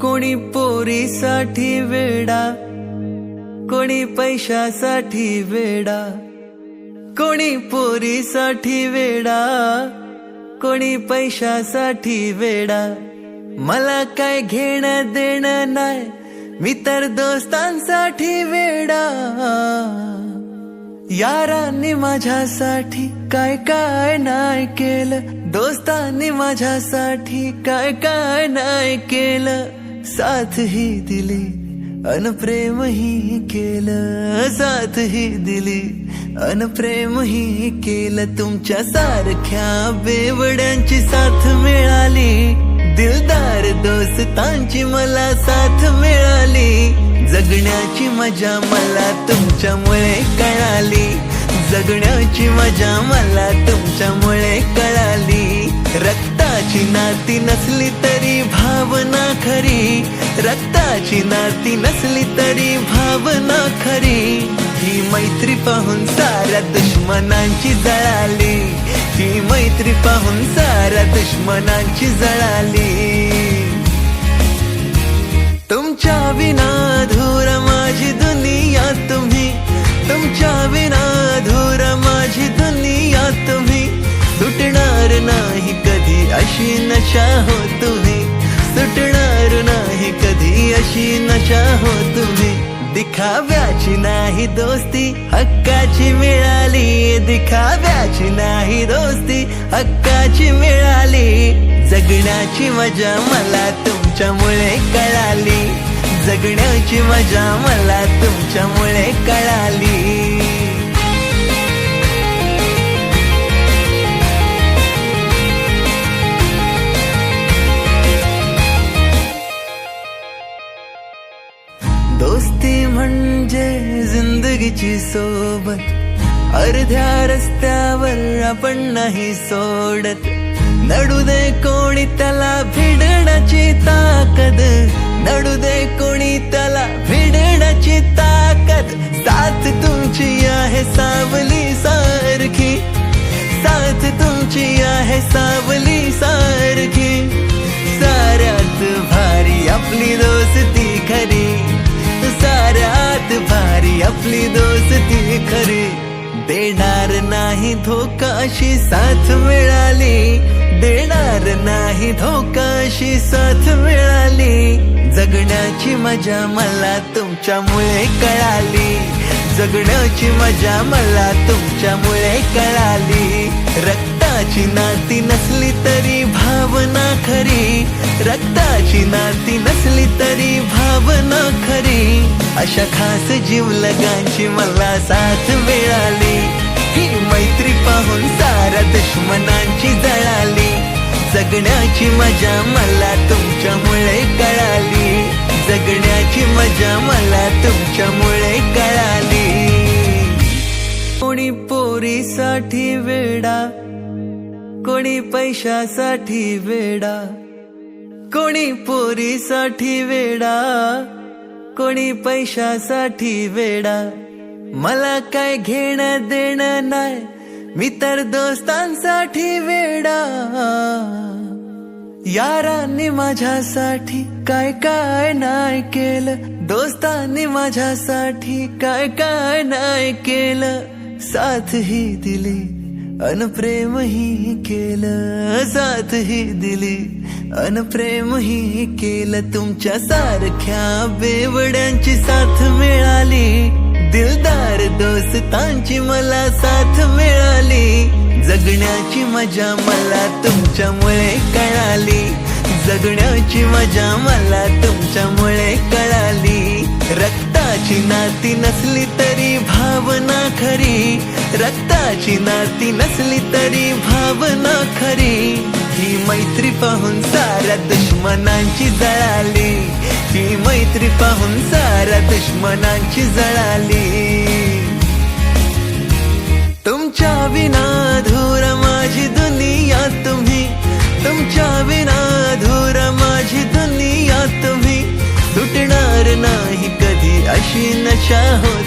कोणी पोरीसाठी वेडा कोणी पैशासाठी वेडा कोणी पोरीसाठी वेडा कोणी पैशासाठी वेडा. मला काय घेणं देणं नाही मी तर दोस्तांसाठी वेडा. यारांनी माझ्यासाठी काय काय नाही केलं दोस्तांनी माझ्यासाठी काय काय नाही केलं. साथ ही दिली अन प्रेमही केलं. साथ ही दिली अन प्रेमही केलं. तुमच्या सारख्या बेवड्यांची साथ मिळाली. दिलदार दोस्तांची मला साथ मिळाली. जगण्याची मजा मला तुमच्यामुळे कळाली. जगण्याची मजा मला तुमच्यामुळे कळाली. रक्ताची नाती नसली तरी खरी. रक्ताची नाती नसली तरी भावना खरी. ही मैत्री पाहून साऱ्या दुश्मनांची जळाली. ही मैत्री पाहून साऱ्या दुश्मनांची जळाली. तुमच्या विना धूर माझी दुनिया तुम्ही. तुमच्या विना धूर माझी दुनिया तुम्ही. तुटणार नाही कधी अशी नशा हो तुम्ही. सुटणार नाही कधी अशी नशा हो तुम्ही. दिखाव्याची नाही दोस्ती हक्काची मिळाली. दिखाव्याची नाही दोस्ती हक्काची मिळाली. जगण्याची मजा मला तुमच्यामुळे कळाली. जगण्याची मजा मला तिची सोबत. अर्ध्या रस्त्यावर आपण नाही सोडत. नडू दे कोणी त्याला भिडण्याची ताकद. नडू दे कोणी त्याला भिडण्याची ताकद. साथ तुमची आहे सावली सारखी. साथ तुमची आहे सावली सारखी. साऱ्यात भारी आपली दोस्ती खरी. साऱ्यात देणार नाही धोका अशी साथ मिळाली. देणार नाही धोका अशी साथ मिळाली. जगण्याची मजा मला तुमच्यामुळे कळाली. जगण्याची मजा मला तुमच्यामुळे कळाली. रक्ताची नाती नसली तरी भावना खरी. रक्ताची नाती नसली तरी भावना खरी अशा खास जीवलगांची मला साथ मिळाली. ही मैत्री पाहून सारा दुश्मनांची जळाली. जगण्याची मजा मला तुमच्यामुळे कळाली. जगण्याची मजा मला तुमच्यामुळे कळाली. कोणी पोरीसाठी वेडा कोणी पैशासाठी वेडा. कोणी पोरीसाठी वेडा कोणी पैशासाठी वेडा. मला काय घेणं देणं नाही मी तर दोस्तांसाठी वेडा. यारांनी माझ्यासाठी काय काय नाही केलं दोस्तांनी माझ्यासाठी काय काय नाही केलं. साथ ही दिली अन प्रेमही केलं साथ ही दिली. अन प्रेमही केलं तुमच्या सारख्या बेवड्यांची साथ मिळाली. दिलदार दोस्तांची मला साथ मिळाली. जगण्याची मजा मला तुमच्यामुळे कळाली. जगण्याची मजा मला तुमच्यामुळे कळाली. रक्ताची नाती नसली तरी भावना खरी. रक्ताची नाती नसली तरी भावना खरी. ही मैत्री पाहून साऱ्या दुश्मनांची जळाली. ही मैत्री पाहून साऱ्या दुश्मनांची जळाली. तुमच्या विना धूर माझी दुनिया तुम्ही. तुमच्या विना धूर माझी दुनिया तुम्ही. तुटणार नाही कधी अशी नशा होती.